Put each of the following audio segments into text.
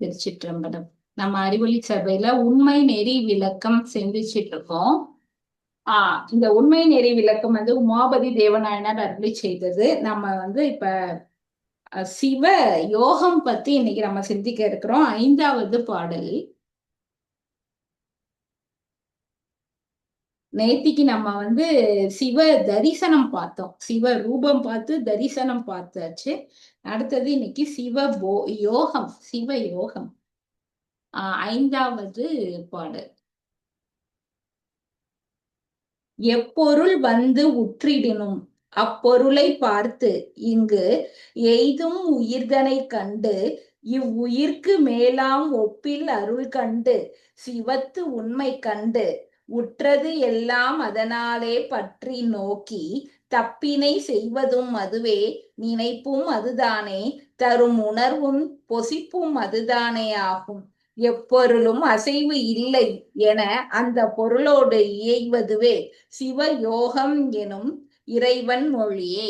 திருச்சிற்றம்பலம் நம்ம அறிவொளி சபையில உண்மை நெறி விளக்கம் சிந்திச்சிட்டு இருக்கோம். ஆஹ் இந்த உண்மை நெறி விளக்கம் வந்து உமாபதி தேவநாயனார் அருளி செய்தது. நம்ம வந்து இப்ப அஹ், சிவ யோகம் பத்தி இன்னைக்கு நம்ம சிந்திக்க இருக்கிறோம். ஐந்தாவது பாடல். நேத்திக்கு நம்ம வந்து சிவ தரிசனம் பார்த்தோம். சிவ ரூபம் பார்த்து தரிசனம் பார்த்தாச்சு. அடுத்தது இன்னைக்கு சிவ போ யோகம் சிவ யோகம். ஆஹ் ஐந்தாவது பாடல். எப்பொருள் வந்து உற்றிடினும் அப்பொருளை பார்த்து இங்கு எய்தும் உயிர்தனை கண்டு இவ்வுயிர்க்கு மேலாம் ஒப்பில் அருள் கண்டு சிவத்து உண்மை கண்டு உற்றது எல்லாம் அதனாலே பற்றி நோக்கி தப்பினை செய்வதும் அதுவே நினைப்பும் அதுதானே தரும் உணர்வும் பொசிப்பும் அதுதானே ஆகும். எப்பொருளும் அசைவு இல்லை என அந்த பொருளோடு இயைவதுவே சிவ யோகம் எனும் இறைவன் மொழியே.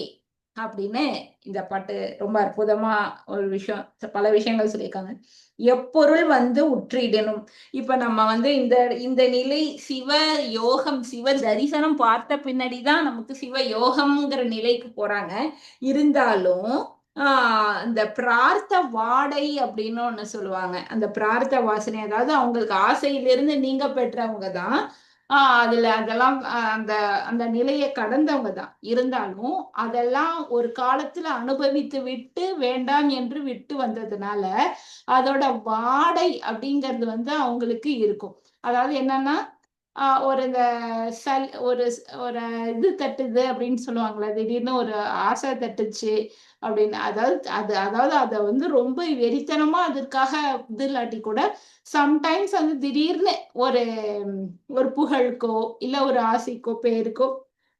அப்படின்னு இந்த பாட்டு ரொம்ப அற்புதமா ஒரு விஷயம் பல விஷயங்கள் சொல்லியிருக்காங்க. எப்பொருள் வந்து உற்றிடணும். இப்ப நம்ம வந்து இந்த இந்த நிலை சிவ யோகம் சிவ தரிசனம் பார்த்த பின்னாடிதான் நமக்கு சிவ யோகம்ங்கிற நிலைக்கு போறாங்க. இருந்தாலும் ஆஹ் இந்த பிரார்த்த வாடை அப்படின்னு ஒண்ணு சொல்லுவாங்க. அந்த பிரார்த்த வாசனை அதாவது அவங்களுக்கு ஆசையிலிருந்து நீங்க பெற்றவங்க தான் ஆஹ் அதுல அதெல்லாம் அந்த அந்த நிலையை கடந்தவங்க தான். இருந்தாலும் அதெல்லாம் ஒரு காலத்துல அனுபவித்து விட்டு வேண்டாம் என்று விட்டு வந்ததுனால அதோட வாடை அப்படிங்கிறது வந்து அவங்களுக்கு இருக்கும். அதாவது என்னன்னா ஒரு இந்த சல் ஒரு ஒரு இது தட்டுது அப்படின்னு சொல்லுவாங்களே திடீர்னு ஒரு ஆசை தட்டுச்சு அப்படின்னு. அதாவது அது அதாவது அதை வந்து ரொம்ப வெறித்தனமா அதற்காக இது இல்லாட்டி கூட சம்டைம்ஸ் வந்து திடீர்னு ஒரு ஒரு புகழுக்கோ இல்லை ஒரு ஆசைக்கோ பேருக்கோ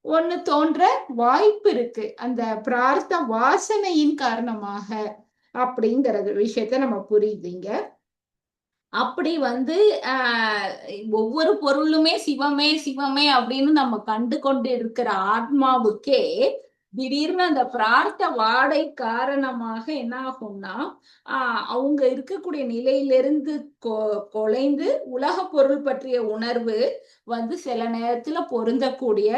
ஒண்ணு தோன்ற வாய்ப்பு இருக்கு. அந்த பிரார்த்த வாசனையின் காரணமாக அப்படிங்கறது விஷயத்த நம்ம புரியுதுங்க. அப்படி வந்து ஒவ்வொரு பொருளுமே சிவமே சிவமே அப்படின்னு நம்ம கண்டு கொண்டு இருக்கிற ஆத்மாவுக்கே திடீர்னு அந்த பிரார்த்த வாடை காரணமாக என்ன ஆகும்னா ஆஹ் அவங்க இருக்கக்கூடிய நிலையிலிருந்து கொ கொலைந்து உலக பொருள் பற்றிய உணர்வு வந்து சில நேரத்துல பொருந்தக்கூடிய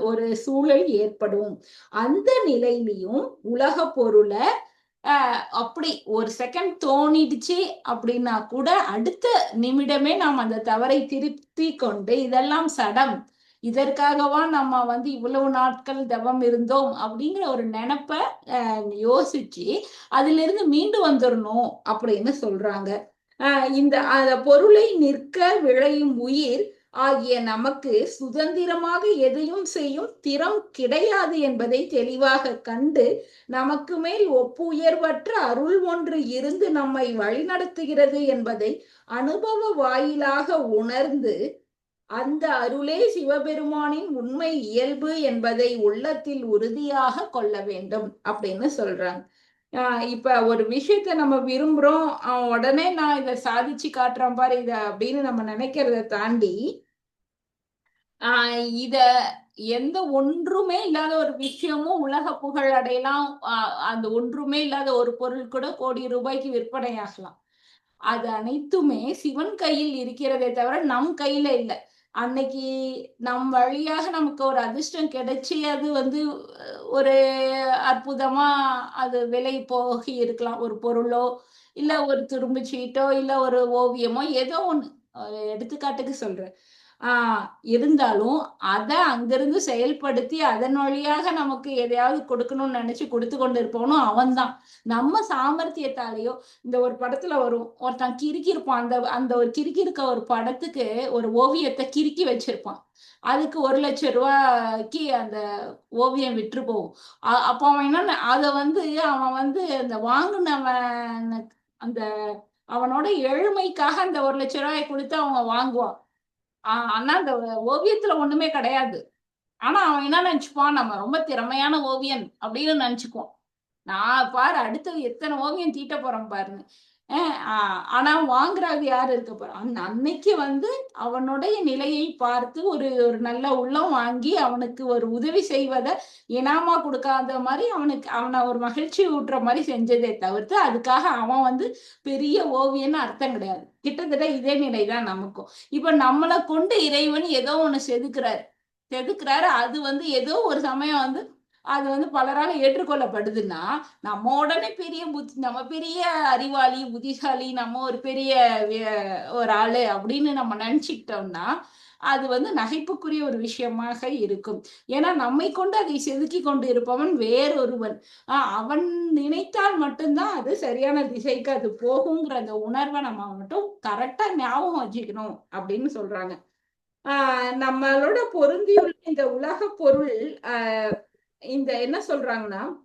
ஒரு சூழல் ஏற்படும். அந்த நிலையிலையும் உலக பொருளை அப்படி ஒரு செகண்ட் தோணிடுச்சு அப்படின்னா கூட அடுத்த நிமிடமே நாம் அந்த தவறை திருப்தி கொண்டு இதெல்லாம் சடம். இதற்காகவா நம்ம வந்து இவ்வளவு நாட்கள் தவம் இருந்தோம் அப்படிங்கிற ஒரு நினைப்ப யோசிச்சு அதுல இருந்து மீண்டு வந்துடணும் அப்படின்னு சொல்றாங்க. ஆஹ் இந்த அந்த பொருளை நிற்க விளையும் உயிர் ஆகிய நமக்கு சுதந்திரமாக எதையும் செய்யும் திறம் கிடையாது என்பதை தெளிவாக கண்டு நமக்கு மேல் ஒப்புயர்வற்ற அருள் ஒன்று இருந்து நம்மை வழிநடத்துகிறது என்பதை அனுபவ வாயிலாக உணர்ந்து அந்த அருளே சிவபெருமானின் உண்மை இயல்பு என்பதை உள்ளத்தில் உறுதியாக கொள்ள வேண்டும் அப்படின்னு சொல்றாங்க. இப்ப ஒரு விஷயத்த நம்ம விரும்புறோம் உடனே நான் இதை சாதிச்சு காட்டுறேன் பாரு இத அப்படின்னு நம்ம நினைக்கிறத தாண்டி ஆஹ் இத எந்த ஒன்றுமே இல்லாத ஒரு விஷயமும் உலக புகழ் அடையலாம் அந்த ஒன்றுமே இல்லாத ஒரு பொருள் கூட கோடி ரூபாய்க்கு விற்பனை ஆகலாம் அது அனைத்துமே சிவன் கையில் இருக்கிறதே தவிர நம் கையில இல்லை. அன்னைக்கு நம் வழியாக நமக்கு ஒரு அதிர்ஷ்டம் கிடைச்சி அது வந்து ஒரு அற்புதமா அது விலை போகி இருக்கலாம். ஒரு பொருளோ இல்ல ஒரு துரும்பு சீட்டோ இல்ல ஒரு ஓவியமோ ஏதோ ஒண்ணு. எடுத்துக்காட்டுக்கு சொல்றேன். ஆஹ் இருந்தாலும் அதை அங்கிருந்து செயல்படுத்தி அதன் வழியாக நமக்கு எதையாவது கொடுக்கணும்னு நினைச்சு கொடுத்து கொண்டு இருப்பவனும் அவன் தான் நம்ம சாமர்த்தியத்தாலேயோ இந்த ஒரு படத்துல வரும் ஒருத்தன் கிறுக்கி இருப்பான் அந்த அந்த ஒரு கிறுக்கி இருக்க ஒரு படத்துக்கு ஒரு ஓவியத்தை கிறுக்கி வச்சிருப்பான். அதுக்கு ஒரு லட்சம் ரூபாய்க்கு அந்த ஓவியம் விற்று போகும். அப்போ அவன் என்ன அதை வந்து அவன் வந்து அந்த வாங்கினவன் அந்த அவனோட எழுமைக்காக அந்த ஒரு லட்ச ரூபாய் கொடுத்து அவங்க வாங்குவான். ஆனா அந்த ஓவியத்துல ஒண்ணுமே கிடையாது. ஆனா அவன் என்ன நினைச்சுப்பான் நம்ம ரொம்ப திறமையான ஓவியன் அப்படின்னு நினைச்சுக்குவான். நான் பாரு அடுத்தது எத்தனை ஓவியம் தீட்ட போறோம் பாருன்னு. ஆனா வாங்குறது யாரு இருக்க போறா? அந்த அன்னைக்கு வந்து அவனுடைய நிலையை பார்த்து ஒரு ஒரு நல்ல உள்ளம் வாங்கி அவனுக்கு ஒரு உதவி செய்வதை இனாமா கொடுக்காத மாதிரி அவனுக்கு அவனை ஒரு மகிழ்ச்சி ஊட்டுற மாதிரி செஞ்சதே தவிர்த்து அதுக்காக அவன் வந்து பெரிய ஓவியன்னு அர்த்தம் கிடையாது. கிட்டத்தட்ட இதே நிலை தான் நமக்கும். இப்ப நம்மளை கொண்டு இறைவன் ஏதோ ஒண்ணு செதுக்குறாரு. செதுக்குறாரு. அது வந்து ஏதோ ஒரு சமயம் வந்து அது வந்து பலரால ஏற்றுக்கொள்ளப்படுதுன்னா நம்ம உடனே பெரிய புத்தி நம்ம பெரிய அறிவாளி புத்திசாலி நம்ம ஒரு பெரிய ஒரு ஆளு அப்படின்னு நம்ம நினச்சிக்கிட்டோம்னா அது வந்து நகைப்புக்குரிய ஒரு விஷயமாக இருக்கும். ஏன்னா நம்மை கொண்டு அதை செதுக்கி கொண்டு இருப்பவன் வேறொருவன். ஆஹ் அவன் நினைத்தால் மட்டும்தான் அது சரியான திசைக்கு அது போகுங்கிற அந்த உணர்வை நம்ம மட்டும் கரெக்டா ஞாபகம் வச்சுக்கணும் அப்படின்னு சொல்றாங்க. ஆஹ் நம்மளோட பொருந்தியுள்ள இந்த உலக பொருள் ஆஹ் இந்த என்ன சொல்றாங்கன்னா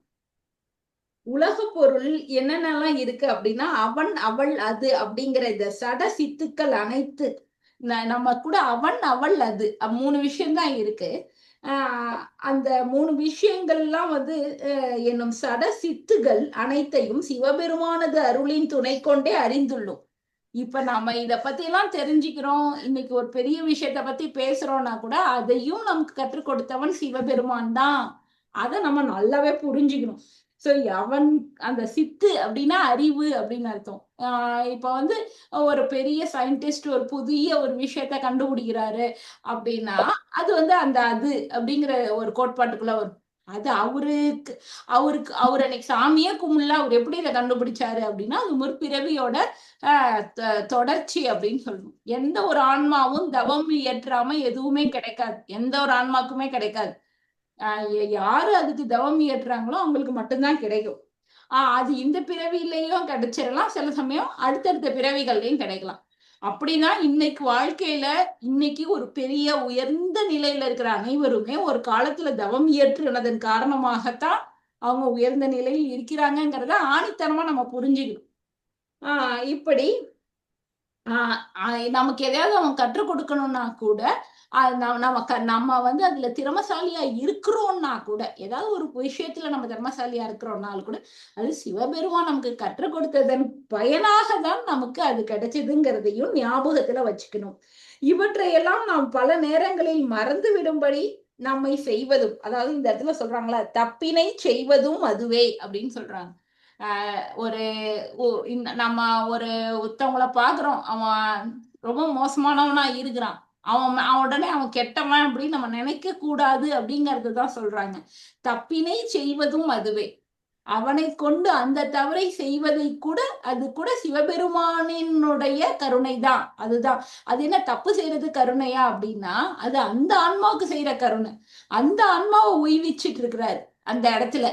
உலக பொருள் என்னென்னலாம் இருக்கு அப்படின்னா அவன் அவள் அது அப்படிங்கிற இந்த சட சித்துக்கள் அனைத்து. ந- நம்ம கூட அவன் அவள் அது. மூணு விஷயம்தான் இருக்கு. அந்த மூணு விஷயங்கள்லாம் வந்து என்னும் சட சித்துகள் அனைத்தையும் சிவபெருமானது அருளின் துணை கொண்டே அறிந்துள்ளோம். இப்ப நம்ம இத பத்தி எல்லாம் தெரிஞ்சுக்கிறோம். இன்னைக்கு ஒரு பெரிய விஷயத்த பத்தி பேசுறோம்னா கூட அதையும் நமக்கு கற்றுக் கொடுத்தவன் சிவபெருமான் தான். அதை நம்ம நல்லாவே புரிஞ்சுக்கணும். சோ அவன் அந்த சித்து அப்படின்னா அறிவு அப்படின்னு அர்த்தம். ஆஹ் இப்ப வந்து ஒரு பெரிய சயின்டிஸ்ட் ஒரு புதிய ஒரு விஷயத்த கண்டுபிடிக்கிறாரு அப்படின்னா அது வந்து அந்த அது அப்படிங்கிற ஒரு கோட்பாட்டுக்குள்ள வரும். அது அவருக்கு அவருக்கு அவர் அன்னைக்கு சாமியே கும்பிடல அவர் எப்படி இதை கண்டுபிடிச்சாரு அப்படின்னா அது முற்பிறவியோட ஆஹ் தொடர்ச்சி அப்படின்னு சொல்லணும் எந்த ஒரு ஆன்மாவும் தவம் இயற்றாம எதுவுமே கிடைக்காது. எந்த ஒரு ஆன்மாக்குமே கிடைக்காது. யாரு அதுக்கு தவம் இயற்றுறாங்களோ அவங்களுக்கு மட்டும்தான் கிடைக்கும். ஆஹ் அது இந்த பிறவிலையும் கிடைச்சிடலாம். சில சமயம் அடுத்தடுத்த பிறவிகள்லையும் கிடைக்கலாம். அப்படின்னா இன்னைக்கு வாழ்க்கையில இன்னைக்கு ஒரு பெரிய உயர்ந்த நிலையில இருக்கிற அனைவருமே ஒரு காலத்துல தவம் இயற்றுனதன் காரணமாகத்தான் அவங்க உயர்ந்த நிலையில் இருக்கிறாங்கங்கிறத ஆணித்தனமா நம்ம புரிஞ்சுக்கணும். ஆஹ் இப்படி ஆஹ் நமக்கு எதையாவது அவன் கற்றுக் கொடுக்கணும்னா கூட அது நம்ம நம்ம க- நம்ம வந்து அதுல திறமசாலியா இருக்கிறோம்னா கூட ஏதாவது ஒரு விஷயத்துல நம்ம திறமசாலியா இருக்கிறோம்னாலும் கூட அது சிவபெருமான் நமக்கு கற்றுக் கொடுத்ததன் பயனாக தான் நமக்கு அது கிடைச்சதுங்கிறதையும் ஞாபகத்துல வச்சுக்கணும். இவற்றையெல்லாம் நாம் பல நேரங்களில் மறந்து விடும்படி நம்மை செய்வதும் அதாவது இந்த இடத்துல சொல்றாங்களா தப்பினை செய்வதும் அதுவே அப்படின்னு சொல்றாங்க. ஒரு நம்ம ஒரு ஒருத்தவங்கள பாக்குறோம் அவன் ரொம்ப மோசமானவனா இருக்கிறான். அவன் அவன் உடனே அவன் கெட்டவன் அப்படின்னு நம்ம நினைக்க கூடாது அப்படிங்கறது தான் சொல்றாங்க. தப்பினை செய்வதும் அதுவே. அவனை கொண்டு அந்த தவறை செய்வதை கூட அது கூட சிவபெருமானினுடைய கருணை தான் அதுதான். அது என்ன தப்பு செய்யறது கருணையா அப்படின்னா அது அந்த ஆன்மாவுக்கு செய்யற கருணை. அந்த ஆன்மாவை உய்விச்சிட்டு இருக்கிறாரு அந்த இடத்துல.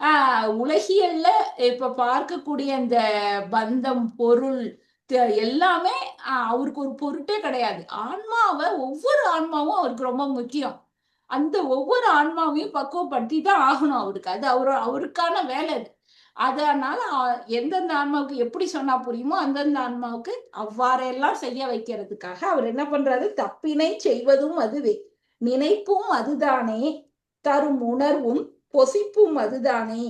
ஆஹ் உலகியல்ல இப்ப பார்க்கக்கூடிய அந்த பந்தம் பொருள் எல்லாமே அவருக்கு ஒரு பொருட்டே கிடையாது. ஆன்மாவை ஒவ்வொரு ஆன்மாவும் அவருக்கு ரொம்ப முக்கியம். அந்த ஒவ்வொரு ஆன்மாவையும் பக்குவப்படுத்தி தான் ஆகணும் அவருக்கு. அது அவரு அவருக்கான வேலை அது. அதனால எந்தெந்த ஆன்மாவுக்கு எப்படி சொன்னா புரியுமோ அந்தந்த ஆன்மாவுக்கு அவ்வாறெல்லாம் செய்ய வைக்கிறதுக்காக அவர் என்ன பண்றாரு? தப்பினை செய்வதும் அதுவே. நினைப்பும் அதுதானே. தரும் உணர்வும் பொசிப்பும் அதுதானே.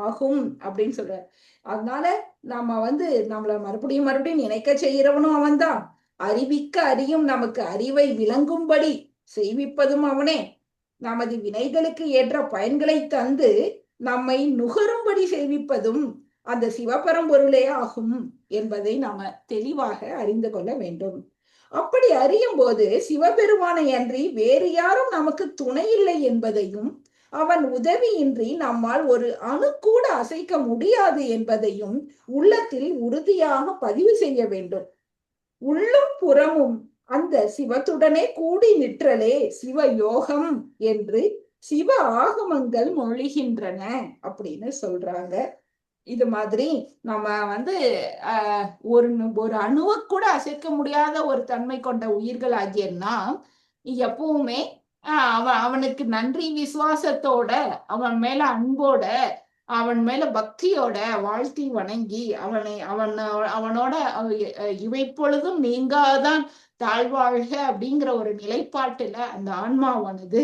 ஆகும் அப்படின்னு சொல்றாரு. அதனால நம்ம வந்து நம்மளை மறுபடியும் மறுபடியும் நினைக்க செய்கிறவனும் அவன்தான். அறிவிக்க அறியும் நமக்கு அறிவை விளங்கும்படி செய்விப்பதும் அவனே. நமது வினைகளுக்கு ஏற்ற பயன்களை தந்து நம்மை நுகரும்படி செய்விப்பதும் அந்த சிவபரம்பொருளே ஆகும் என்பதை நாம தெளிவாக அறிந்து கொள்ள வேண்டும். அப்படி அறியும் போது சிவபெருமானை அன்றி வேறு யாரும் நமக்கு துணை இல்லை என்பதையும் அவன் உதவியின்றி நம்மால் ஒரு அணு கூட அசைக்க முடியாது என்பதையும் உள்ளத்தில் உறுதியாக பதிவு செய்ய வேண்டும். உள்ளும் புறமும் அந்த சிவத்துடனே கூடி நிற்றலே சிவ யோகம் என்று சிவ ஆகமங்கள் மொழிகின்றன அப்படின்னு சொல்றாங்க. இது மாதிரி நம்ம வந்து ஆஹ் ஒரு ஒரு அணுவை கூட அசைக்க முடியாத ஒரு தன்மை கொண்ட உயிர்கள் ஆகிய நாம் எப்பவுமே அவன் அவனுக்கு நன்றி விசுவாசத்தோட அவன் மேல அன்போட அவன் மேல பக்தியோட வாழ்த்தி வணங்கி அவனை அவன் அவனோட அவ- இவை பொழுதும் நீங்காதான் தாழ்வாழ்க அப்படிங்கிற ஒரு நிலைப்பாட்டுல அந்த ஆன்மாவானது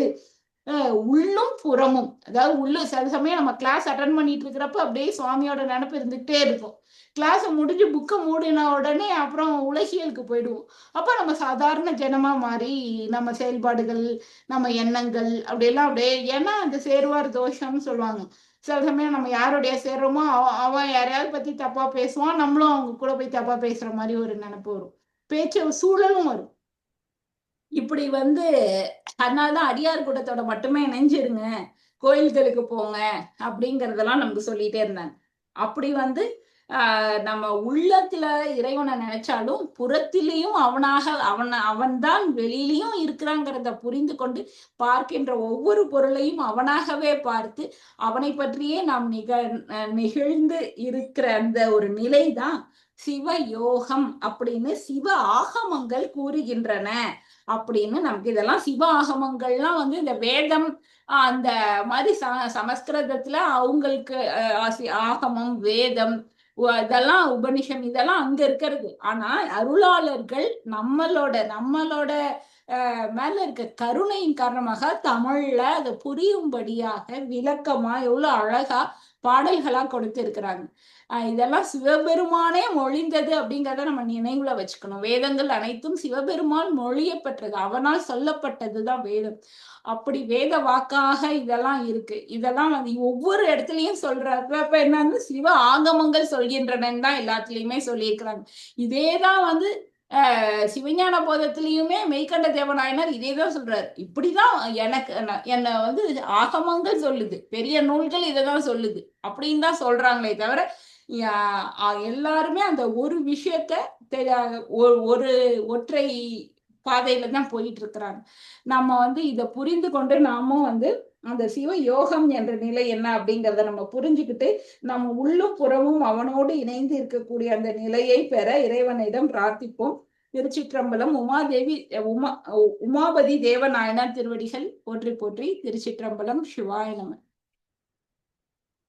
உள்ளும் புறமும். அதாவது உள்ள சில சமயம் நம்ம கிளாஸ் அட்டன் பண்ணிட்டு இருக்கிறப்ப அப்படியே சுவாமியோட நினப்பு இருந்துகிட்டே இருக்கும். கிளாஸை முடிஞ்சு புக்கை மூடின உடனே அப்புறம் உலகியலுக்கு போயிடுவோம். அப்போ நம்ம சாதாரண ஜனமாக மாறி நம்ம செயல்பாடுகள் நம்ம எண்ணங்கள் அப்படியெல்லாம் அப்படியே ஏன்னா அந்த சேருவார் தோஷம்னு சொல்லுவாங்க. சில சமயம் நம்ம யாருடைய சேர்றோமோ அவன் யாரையாவது பற்றி தப்பாக பேசுவான் நம்மளும் அவங்க கூட போய் தப்பாக பேசுகிற மாதிரி ஒரு நினப்பு வரும். பேச்சு சூழலும் வரும். இப்படி வந்து அதனாலதான் அடியார் கூட்டத்தோட மட்டுமே இணைஞ்சிருங்க. கோயில்களுக்கு போங்க அப்படிங்கறதெல்லாம் நமக்கு சொல்லிட்டே இருந்தாங்க. அப்படி வந்து நம்ம உள்ளத்துல இறைவனை நினைச்சாலும் புறத்திலையும் அவனாக அவன் அவன்தான் வெளியிலையும் இருக்கிறாங்கிறத புரிந்து கொண்டு பார்க்கின்ற ஒவ்வொரு பொருளையும் அவனாகவே பார்த்து அவனை பற்றியே நாம் நிக நிகழ்ந்து இருக்கிற அந்த ஒரு நிலைதான் சிவ யோகம் அப்படின்னு சிவ ஆகமங்கள் கூறுகின்றன அப்படின்னு நமக்கு இதெல்லாம் சிவ ஆகமங்கள்லாம் வந்து இந்த வேதம் அந்த மாதிரி ச சமஸ்கிருதத்துல அவங்களுக்கு ஆகமம் வேதம் இதெல்லாம் உபனிஷம் இதெல்லாம் அங்க இருக்கிறது. ஆனா அருளாளர்கள் நம்மளோட நம்மளோட மேல இருக்க கருணையின் காரணமாக தமிழ்ல அதை புரியும்படியாக விளக்கமா எவ்வளவு அழகா பாடல்களா கொடுத்து இருக்கிறாங்க இதெல்லாம் சிவபெருமானே மொழிந்தது அப்படிங்கிறத நம்ம நினைவுல வச்சுக்கணும். வேதங்கள் அனைத்தும் சிவபெருமான் மொழியப்பட்டது அவனால் சொல்லப்பட்டதுதான் வேதம். அப்படி வேத வாக்காக இதெல்லாம் இருக்கு. இதெல்லாம் வந்து ஒவ்வொரு இடத்துலயும் சொல்றப்ப இப்ப என்னன்னு சிவ ஆகமங்கள் சொல்கின்றனன்னு தான் எல்லாத்துலயுமே சொல்லியிருக்கிறாங்க. இதேதான் வந்து சிவஞான போதத்திலயுமே மெய்கண்ட தேவநாயனர் இதே தான் சொல்றாரு. இப்படிதான் எனக்கு என்ன வந்து ஆகமங்கள் சொல்லுது. பெரிய நூல்கள் இதை தான் சொல்லுது. அப்படின்னு தான் சொல்றாங்களே தவிர எல்லாருமே அந்த ஒரு விஷயத்த ஒரு ஒற்றை பாதையில தான் போயிட்டு இருக்கிறாங்க நம்ம வந்து இதை புரிந்து கொண்டு நாமும் வந்து அந்த சிவ யோகம் என்ற நிலை என்ன அப்படிங்கிறத நம்ம புரிஞ்சுக்கிட்டு நம்ம உள்ளும் புறமும் அவனோடு இணைந்து இருக்கக்கூடிய அந்த நிலையை பெற இறைவனிடம் பிரார்த்திப்போம். திருச்சிற்றம்பலம் உமாதேவி உமா உமாபதி தேவநாயனார் திருவடிகள் போற்றி போற்றி திருச்சிற்றம்பலம் சிவாய